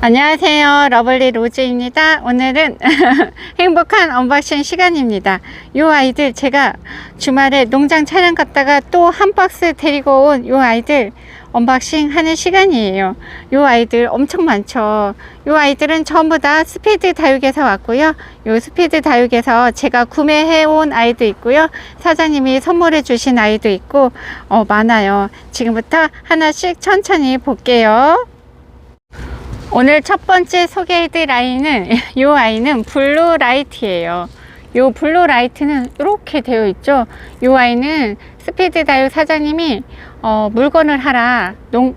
안녕하세요. 러블리 로즈입니다. 오늘은 행복한 언박싱 시간입니다. 이 아이들 제가 주말에 농장 촬영 갔다가 또 한 박스 데리고 온이 아이들 언박싱 하는 시간이에요. 이 아이들 엄청 많죠. 이 아이들은 전부 다 스피드 다육에서 왔고요. 이 스피드 다육에서 제가 구매해 온 아이도 있고요. 사장님이 선물해 주신 아이도 있고 어, 많아요. 지금부터 하나씩 천천히 볼게요. 오늘 첫 번째 소개해드릴 아이는 이 아이는 블루 라이트예요. 이 블루 라이트는 이렇게 되어 있죠. 이 아이는 스피드 다육 사장님이 어, 물건을 하라 농,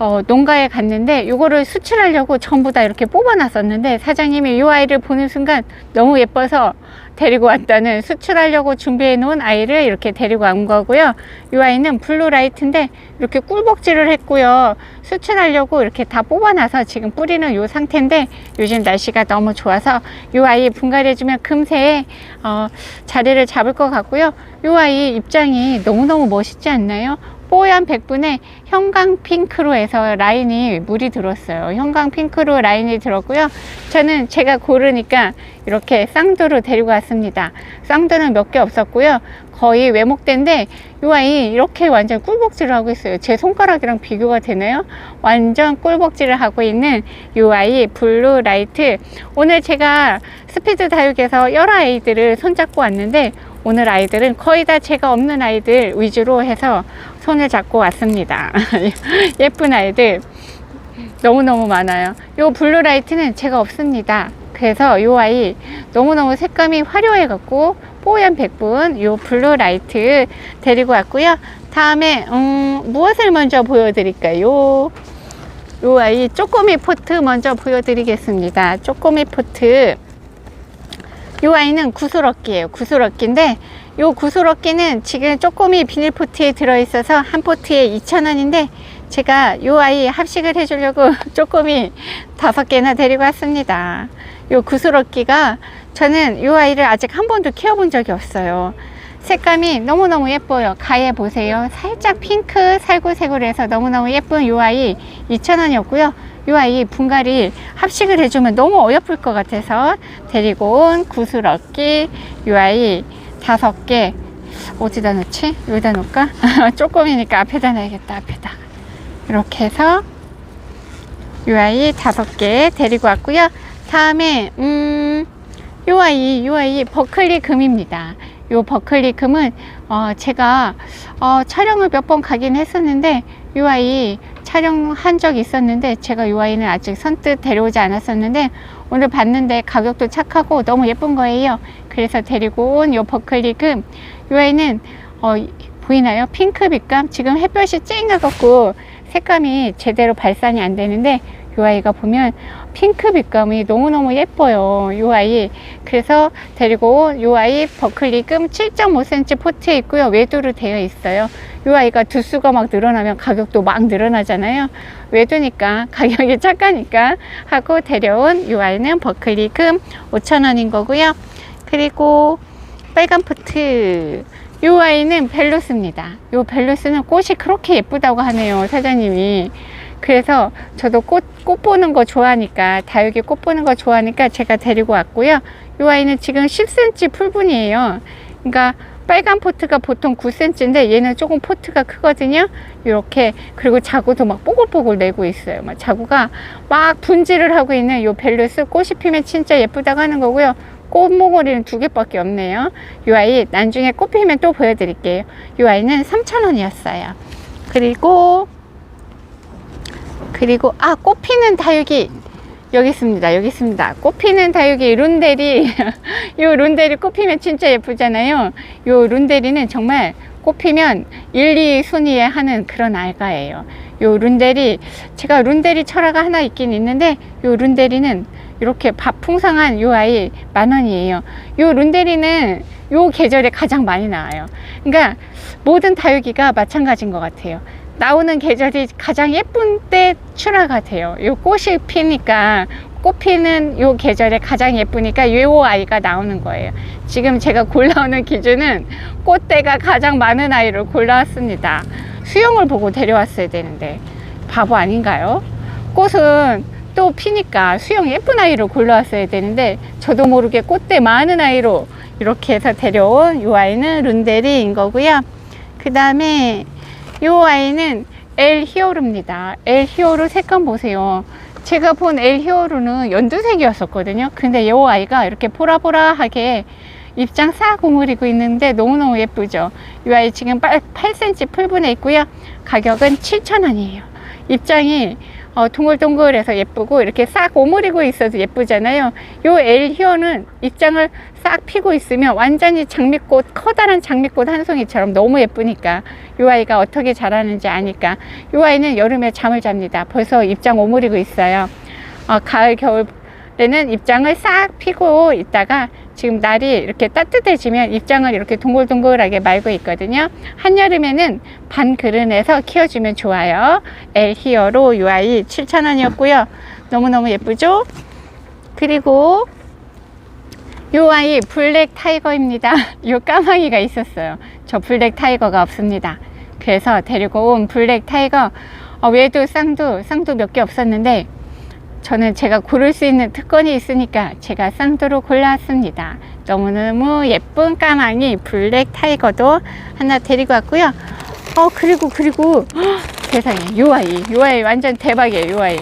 어, 농가에 갔는데 이거를 수출하려고 전부 다 이렇게 뽑아놨었는데 사장님이 이 아이를 보는 순간 너무 예뻐서 데리고 왔다는 수출하려고 준비해 놓은 아이를 이렇게 데리고 온 거고요. 이 아이는 블루 라이트인데 이렇게 꿀벅지를 했고요. 수출하려고 이렇게 다 뽑아놔서 지금 뿌리는 이 상태인데 요즘 날씨가 너무 좋아서 이 아이 분갈해주면 금세 어, 자리를 잡을 것 같고요. 이 아이 입장이 너무너무 멋있지 않나요? 뽀얀 백분에 형광 핑크로 해서 라인이 물이 들었어요. 형광 핑크로 라인이 들었고요. 저는 제가 고르니까 이렇게 쌍두로 데리고 왔습니다. 쌍두는 몇 개 없었고요. 거의 외목대인데 이 아이 이렇게 완전 꿀벅지를 하고 있어요. 제 손가락이랑 비교가 되나요? 완전 꿀벅지를 하고 있는 이 아이 블루 라이트. 오늘 제가 스피드 다육에서 여러 아이들을 손잡고 왔는데 오늘 아이들은 거의 다 제가 없는 아이들 위주로 해서 손을 잡고 왔습니다. 예쁜 아이들 너무너무 많아요. 요 블루라이트는 제가 없습니다. 그래서 요 아이 너무너무 색감이 화려해 갖고 뽀얀 백분 요 블루라이트 데리고 왔고요. 다음에 음, 무엇을 먼저 보여드릴까요? 요 아이 쪼꼬미 포트 먼저 보여드리겠습니다. 쪼꼬미 포트 이 아이는 구슬어끼예요. 구슬어끼인데 이 구슬어끼는 지금 쪼꼬미 비닐포트에 들어있어서 한 포트에 2,000원인데 제가 이 아이 합식을 해주려고 쪼꼬미 다섯 개나 데리고 왔습니다. 이 구슬어끼가 저는 이 아이를 아직 한 번도 키워본 적이 없어요. 색감이 너무너무 예뻐요. 가해 보세요. 살짝 핑크 살구색으로 해서 너무너무 예쁜 이 아이 2,000원이었고요. 이 아이 분갈이 합식을 해주면 너무 어여쁠 것 같아서 데리고 온 구슬어끼 이 아이 다섯 개 어디다 놓지? 여기다 놓을까? 조금이니까 앞에다 놔야겠다 앞에다 이렇게 해서 이 아이 다섯 개 데리고 왔고요 다음에 음, 이 아이 이 아이 버클리 금입니다 요 버클리 금은 어, 제가 어, 촬영을 몇 번 가긴 했었는데 이 아이 촬영한 적이 있었는데 제가 이 아이는 아직 선뜻 데려오지 않았었는데 오늘 봤는데 가격도 착하고 너무 예쁜 거예요. 그래서 데리고 온이 버클리금 이 아이는 어, 보이나요? 핑크 빛감 지금 햇볕이 쨍해갖고 색감이 제대로 발산이 안 되는데 이 아이가 보면 핑크 빛감이 너무너무 예뻐요. 이 아이. 그래서 데리고 온이 아이 버클리 금 7.5cm 포트에 있고요. 외두로 되어 있어요. 이 아이가 두수가 막 늘어나면 가격도 막 늘어나잖아요. 외두니까 가격이 착하니까 하고 데려온 이 아이는 버클리 금 5,000원인 거고요. 그리고 빨간 포트. 이 아이는 벨루스입니다. 이 벨루스는 꽃이 그렇게 예쁘다고 하네요. 사장님이. 그래서 저도 꽃, 꽃 보는 거 좋아하니까, 다육이 꽃 보는 거 좋아하니까 제가 데리고 왔고요. 이 아이는 지금 10cm 풀분이에요. 그러니까 빨간 포트가 보통 9cm인데 얘는 조금 포트가 크거든요. 이렇게 그리고 자구도 막 뽀글뽀글 내고 있어요. 막 자구가 막 분질을 하고 있는 이 벨루스 꽃이 피면 진짜 예쁘다고 하는 거고요. 꽃모거리는 두 개밖에 없네요. 이 아이 나중에 꽃 피면 또 보여드릴게요. 이 아이는 3,000원이었어요. 그리고 그리고 아 꽃피는 다육이 여기 있습니다. 여기 있습니다. 꽃피는 다육이 룬데리 요 룬데리 꽃피면 진짜 예쁘잖아요. 요 룬데리는 정말 꽃피면 1, 2 순위에 하는 그런 알가예요. 요 룬데리 제가 룬데리 철화가 하나 있긴 있는데 요 룬데리는 이렇게 밥 풍성한 요 아이 만 원이에요. 요 룬데리는 요 계절에 가장 많이 나와요. 그러니까 모든 다육이가 마찬가지인 것 같아요. 나오는 계절이 가장 예쁜 때 출하가 돼요. 요 꽃이 피니까 꽃 피는 요 계절에 가장 예쁘니까 요 아이가 나오는 거예요. 지금 제가 골라오는 기준은 꽃대가 가장 많은 아이를 골라왔습니다. 수영을 보고 데려왔어야 되는데 바보 아닌가요? 꽃은 꽃도 피니까 수영 예쁜 아이로 골라왔어야 되는데 저도 모르게 꽃대 많은 아이로 이렇게 해서 데려온 이 아이는 룬데리인 거고요. 그 다음에 이 아이는 엘 히어루입니다. 엘 히어루 색감 보세요. 제가 본 엘 히어루는 연두색이었었거든요. 근데 이 아이가 이렇게 보라보라하게 입장 싹 오므리고 있는데 너무너무 예쁘죠. 이 아이 지금 8, 8cm 풀분에 있고요. 가격은 7,000원이에요. 입장이 어, 동글동글해서 예쁘고 이렇게 싹 오므리고 있어서 예쁘잖아요. 요 엘히어는 입장을 싹 피고 있으면 완전히 장미꽃 커다란 장미꽃 한 송이처럼 너무 예쁘니까 요 아이가 어떻게 자라는지 아니까 요 아이는 여름에 잠을 잡니다. 벌써 입장 오므리고 있어요. 어, 가을 겨울에는 입장을 싹 피고 있다가 지금 날이 이렇게 따뜻해지면 입장을 이렇게 동글동글하게 말고 있거든요. 한여름에는 반 그른에서 키워주면 좋아요. 엘 히어로 UI 7,000원이었고요. 너무너무 예쁘죠? 그리고 요 아이 블랙 타이거입니다. 요 까마귀가 있었어요. 저 블랙 타이거가 없습니다. 그래서 데리고 온 블랙 타이거 어, 외도 쌍도 쌍도 몇 개 없었는데 저는 제가 고를 수 있는 특권이 있으니까 제가 쌍도로 골랐습니다. 너무너무 예쁜 까망이 블랙 타이거도 하나 데리고 왔고요. 어 그리고 그리고 헉, 세상에 요 아이 요 아이 완전 대박이에요 요 아이.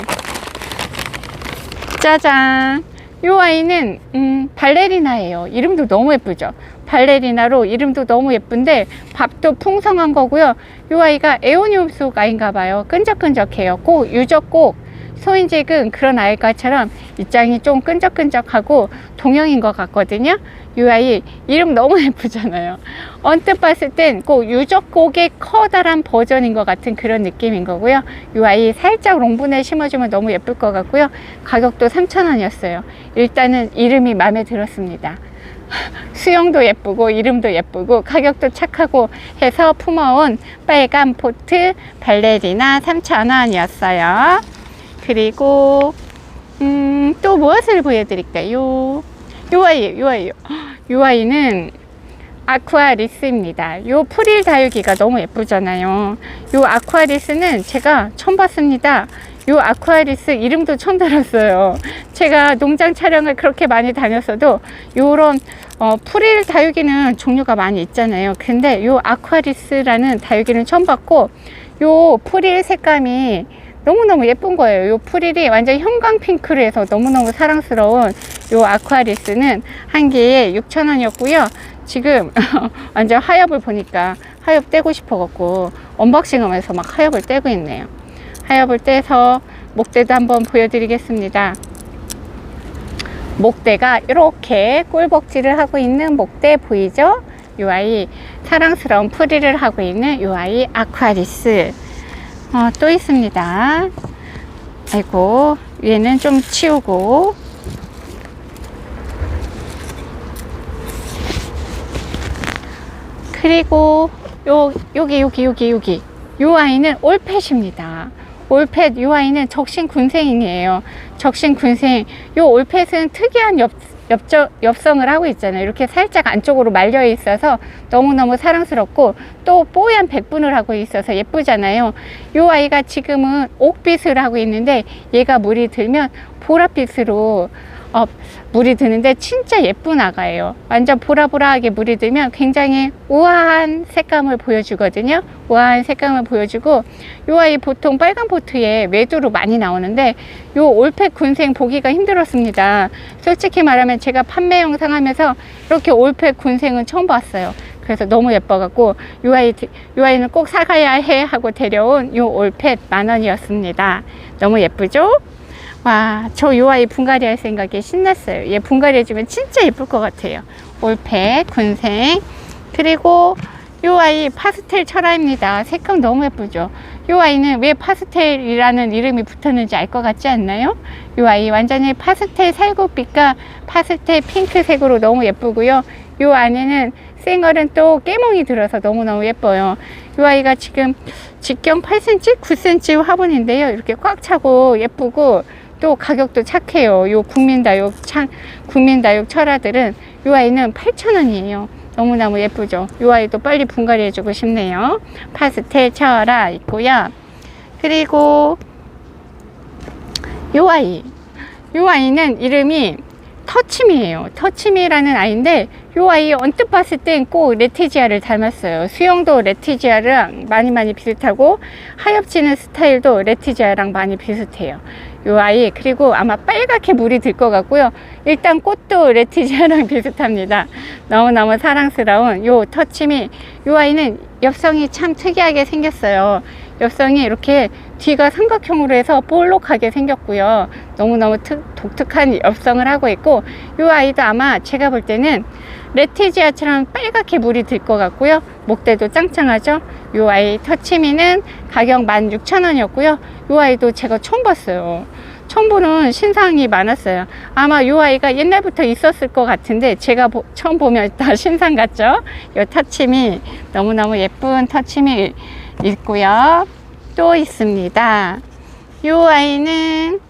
짜잔. 요 아이는 음, 발레리나예요. 이름도 너무 예쁘죠? 발레리나로 이름도 너무 예쁜데 밥도 풍성한 거고요. 요 아이가 에오니움 속 아이인가 봐요. 끈적끈적해요. 꼭 유적 꼭 소인직은 그런 아이가처럼 입장이 좀 끈적끈적하고 동형인 것 같거든요. 이 아이 이름 너무 예쁘잖아요. 언뜻 봤을 땐 꼭 유적곡의 커다란 버전인 것 같은 그런 느낌인 거고요. 이 아이 살짝 롱분에 심어주면 너무 예쁠 것 같고요. 가격도 3,000원이었어요. 일단은 이름이 마음에 들었습니다. 수영도 예쁘고 이름도 예쁘고 가격도 착하고 해서 품어온 빨간 포트 발레리나 3,000원이었어요. 그리고 음, 또 무엇을 보여드릴까요? 요 아이, 요 아이, 요 아이는 아쿠아리스입니다. 요 프릴 다육이가 너무 예쁘잖아요. 요 아쿠아리스는 제가 처음 봤습니다. 요 아쿠아리스 이름도 처음 들었어요. 제가 농장 촬영을 그렇게 많이 다녔어도 요런 어, 프릴 다육이는 종류가 많이 있잖아요. 근데 요 아쿠아리스라는 다육이는 처음 봤고 요 프릴 색감이 너무너무 예쁜 거예요. 요 프릴이 완전 형광 핑크로 해서 너무너무 사랑스러운 요 아쿠아리스는 한 개에 6,000원이었고요. 지금 완전 하엽을 보니까 하엽 떼고 싶어갖고 언박싱 하면서 막 하엽을 떼고 있네요. 하엽을 떼서 목대도 한번 보여드리겠습니다. 목대가 이렇게 꿀벅지를 하고 있는 목대 보이죠? 요 아이 사랑스러운 프릴을 하고 있는 요 아이 아쿠아리스 어, 또 있습니다. 아이고, 얘는 좀 치우고. 그리고 요, 여기, 여기, 여기, 여기. 요 아이는 올펫입니다. 올펫, 요 아이는 적신 군생이에요. 적신 군생. 요 올펫은 특이한 엽, 엽저, 엽성을 하고 있잖아요. 이렇게 살짝 안쪽으로 말려 있어서 너무너무 사랑스럽고 또 뽀얀 백분을 하고 있어서 예쁘잖아요. 이 아이가 지금은 옥빛을 하고 있는데 얘가 물이 들면 보랏빛으로 어, 물이 드는데 진짜 예쁜 아가예요. 완전 보라보라하게 물이 들면 굉장히 우아한 색감을 보여주거든요. 우아한 색감을 보여주고 요 아이 보통 빨간 포트에 외두로 많이 나오는데 요 올펫 군생 보기가 힘들었습니다. 솔직히 말하면 제가 판매 영상 하면서 이렇게 올펫 군생은 처음 봤어요. 그래서 너무 예뻐갖고 요 아이 요 아이는 꼭 사가야 해 하고 데려온 요 올펫 만 원이었습니다. 너무 예쁘죠? 와, 저 요 아이 분갈이 할 생각에 신났어요. 얘 분갈이 해주면 진짜 예쁠 것 같아요. 올펫, 군생. 그리고 요 아이 파스텔 철화입니다. 색감 너무 예쁘죠? 요 아이는 왜 파스텔이라는 이름이 붙었는지 알 것 같지 않나요? 요 아이 완전히 파스텔 살구빛과 파스텔 핑크색으로 너무 예쁘고요. 요 안에는 생얼은 또 깨몽이 들어서 너무너무 예뻐요. 요 아이가 지금 직경 8cm, 9cm 화분인데요. 이렇게 꽉 차고 예쁘고 또 가격도 착해요. 요 국민다육 창 국민다육 철화들은 요 아이는 8,000원이에요. 너무너무 예쁘죠. 요 아이도 빨리 분갈이 해주고 싶네요. 파스텔 철화 있고요. 그리고 요 아이 요 아이는 이름이 터치미예요. 터치미라는 아이인데 요 아이 언뜻 봤을 땐 꼭 레티지아를 닮았어요. 수영도 레티지아랑 많이 많이 비슷하고 하엽지는 스타일도 레티지아랑 많이 비슷해요. 요 아이 그리고 아마 빨갛게 물이 들 것 같고요. 일단 꽃도 레티지아랑 비슷합니다. 너무너무 사랑스러운 요 터치미. 요 아이는 엽성이 참 특이하게 생겼어요 엽성이 이렇게 뒤가 삼각형으로 해서 볼록하게 생겼고요. 너무너무 특, 독특한 엽성을 하고 있고 요 아이도 아마 제가 볼 때는 레티지아처럼 빨갛게 물이 들 것 같고요. 목대도 짱짱하죠? 요 아이 터치미는 가격 16,000원이었고요. 요 아이도 제가 처음 봤어요. 처음 보는 신상이 많았어요. 아마 요 아이가 옛날부터 있었을 것 같은데 제가 보- 처음 보면 다 신상 같죠? 요 터치미. 너무너무 예쁜 터치미 있고요. 또 있습니다. 요 아이는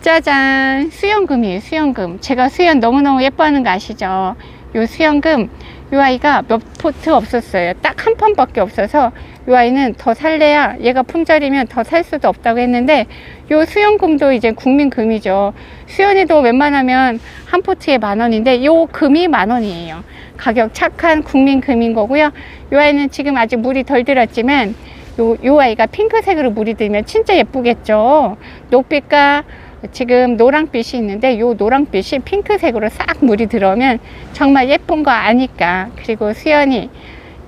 짜잔. 수영금이에요 수영금. 제가 수영 너무너무 예뻐하는 거 아시죠? 요 수영금. 요 아이가 몇 포트 없었어요. 딱 한 판밖에 없어서 요 아이는 더 살래야 얘가 품절이면 더 살 수도 없다고 했는데 요 수영금도 이제 국민금이죠. 수연이도 웬만하면 한 포트에 만 원인데 요 금이 만 원이에요 가격 착한 국민 금인 거고요. 요 아이는 지금 아직 물이 덜 들었지만 요, 요 아이가 핑크색으로 물이 들면 진짜 예쁘겠죠. 녹빛과 지금 노랑빛이 있는데 요 노랑빛이 핑크색으로 싹 물이 들어오면 정말 예쁜 거 아니까. 그리고 수연이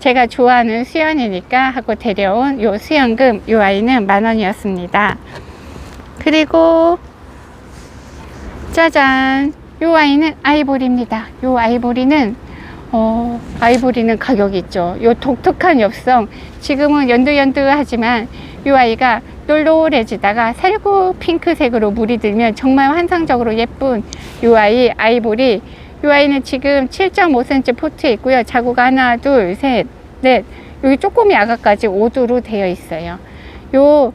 제가 좋아하는 수연이니까 하고 데려온 요 수연금 요 아이는 만 원이었습니다. 그리고 짜잔. 요 아이는 아이보리입니다. 요 아이보리는 어, 아이보리는 가격이 있죠. 요 독특한 엽성. 지금은 연두연두하지만 요 아이가 똘똘해지다가 살구 핑크색으로 물이 들면 정말 환상적으로 예쁜 요 아이 아이보리. 요 아이는 지금 7.5cm 포트에 있고요. 자구가 하나 둘 셋 넷. 여기 조그미 아가까지 5두로 되어 있어요. 요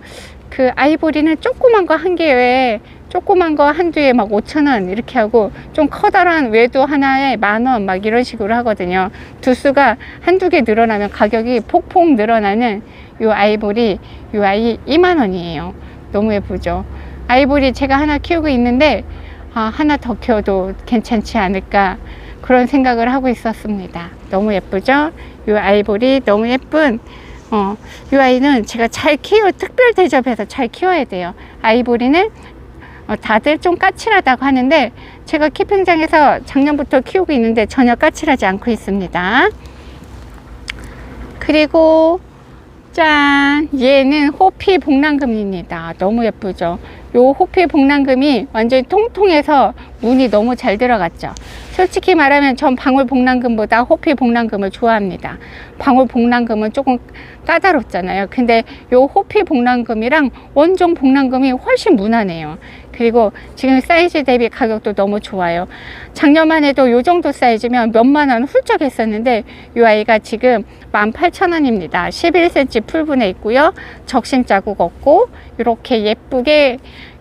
그 아이보리는 조그만 거 한 개에 조그만 거 한두에 막 5천 원 이렇게 하고 좀 커다란 외도 하나에 만 원 막 이런 식으로 하거든요. 두수가 한두 개 늘어나면 가격이 폭폭 늘어나는 요 아이보리 요 아이 2만 원이에요. 너무 예쁘죠? 아이보리 제가 하나 키우고 있는데 아, 하나 더 키워도 괜찮지 않을까 그런 생각을 하고 있었습니다. 너무 예쁘죠? 요 아이보리 너무 예쁜 어, 이 아이는 제가 잘 키워 특별 대접해서 잘 키워야 돼요. 아이보리는 어, 다들 좀 까칠하다고 하는데 제가 키핑장에서 작년부터 키우고 있는데 전혀 까칠하지 않고 있습니다. 그리고 짠! 얘는 호피 복랑금입니다. 너무 예쁘죠? 요 호피 복랑금이 완전히 통통해서 문이 너무 잘 들어갔죠. 솔직히 말하면 전 방울 복랑금보다 호피 복랑금을 좋아합니다. 방울 복랑금은 조금 까다롭잖아요. 근데 요 호피 복랑금이랑 원종 복랑금이 훨씬 무난해요. 그리고 지금 사이즈 대비 가격도 너무 좋아요. 작년만 해도 요 정도 사이즈면 몇만 원 훌쩍 했었는데 이 아이가 지금 18,000원입니다. 11cm 풀분에 있고요. 적심 자국 없고 이렇게 예쁘게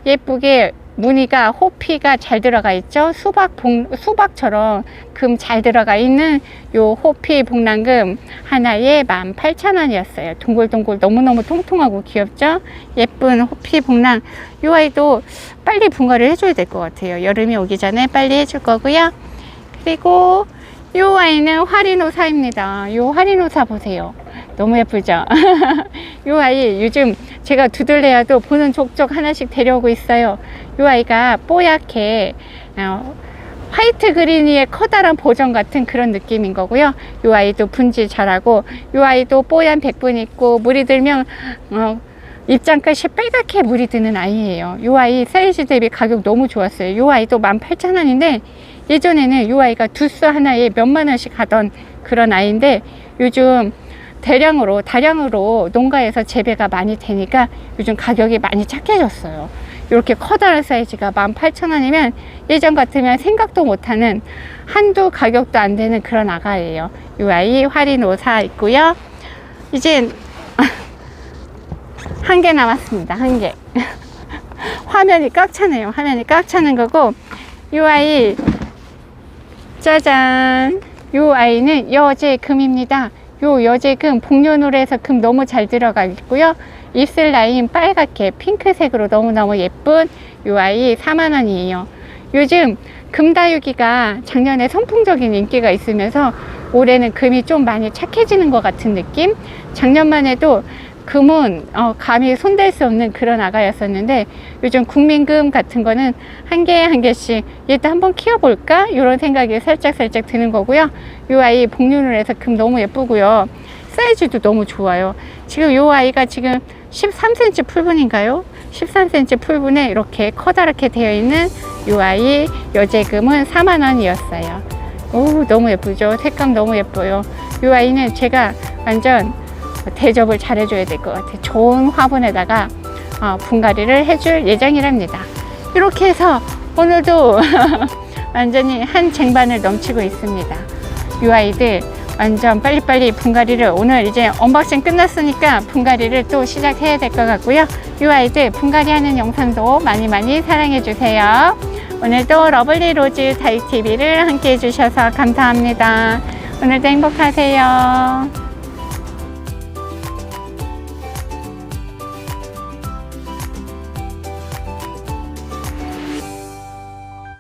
예쁘게 무늬가 호피가 잘 들어가 있죠? 수박 봉, 수박처럼 금 잘 들어가 있는 요 호피 복랑금 하나에 18,000원이었어요. 동글동글 너무너무 통통하고 귀엽죠? 예쁜 호피 복랑. 요 아이도 빨리 분갈이를 해줘야 될 것 같아요. 여름이 오기 전에 빨리 해줄 거고요. 그리고 요 아이는 화리노사입니다. 요 화리노사 보세요. 너무 예쁘죠? 요 아이 요즘 제가 두들레야도 보는 족족 하나씩 데려오고 있어요. 요 아이가 뽀얗게 어, 화이트 그린이의 커다란 보정 같은 그런 느낌인 거고요. 요 아이도 분질 잘하고 요 아이도 뽀얀 백분 있고 물이 들면 어, 입장끝이 빨갛게 물이 드는 아이예요. 요 아이 사이즈 대비 가격 너무 좋았어요. 요 아이도 18,000원인데 예전에는 요 아이가 두 수 하나에 몇만 원씩 하던 그런 아이인데 요즘 대량으로 다량으로 농가에서 재배가 많이 되니까 요즘 가격이 많이 착해졌어요. 이렇게 커다란 사이즈가 18,000원이면 예전 같으면 생각도 못하는 한두 가격도 안 되는 그런 아가예요. 이 아이 화리노사 있고요. 이제 한개 남았습니다. 한개. 화면이 꽉 차네요. 화면이 꽉 차는 거고 이 아이 짜잔. 요 아이는 여제 금입니다 요 여제금 복륜으로 금 너무 잘 들어가 있고요 입술 라인 빨갛게 핑크색으로 너무너무 예쁜 요 아이 4만원이에요. 요즘 금다육이가 작년에 선풍적인 인기가 있으면서 올해는 금이 좀 많이 착해지는 것 같은 느낌? 작년만 해도 금은 어, 감히 손댈 수 없는 그런 아가였었는데 요즘 국민금 같은 거는 한 개 한 개씩 얘도 한번 키워볼까? 이런 생각이 살짝 살짝 드는 거고요. 이 아이 복륜을 해서 금 너무 예쁘고요. 사이즈도 너무 좋아요. 지금 이 아이가 지금 13cm 풀분인가요? 13cm 풀분에 이렇게 커다랗게 되어 있는 이 아이 여제금은 4만 원이었어요. 오 너무 예쁘죠? 색감 너무 예뻐요. 이 아이는 제가 완전 대접을 잘해줘야 될 것 같아요. 좋은 화분에다가 어, 분갈이를 해줄 예정이랍니다. 이렇게 해서 오늘도 완전히 한 쟁반을 넘치고 있습니다. 이 아이들 완전 빨리빨리 분갈이를 오늘 이제 언박싱 끝났으니까 분갈이를 또 시작해야 될 것 같고요. 이 아이들 분갈이 하는 영상도 많이 많이 사랑해 주세요. 오늘도 러블리 로즈 다이TV를 함께 해주셔서 감사합니다. 오늘도 행복하세요.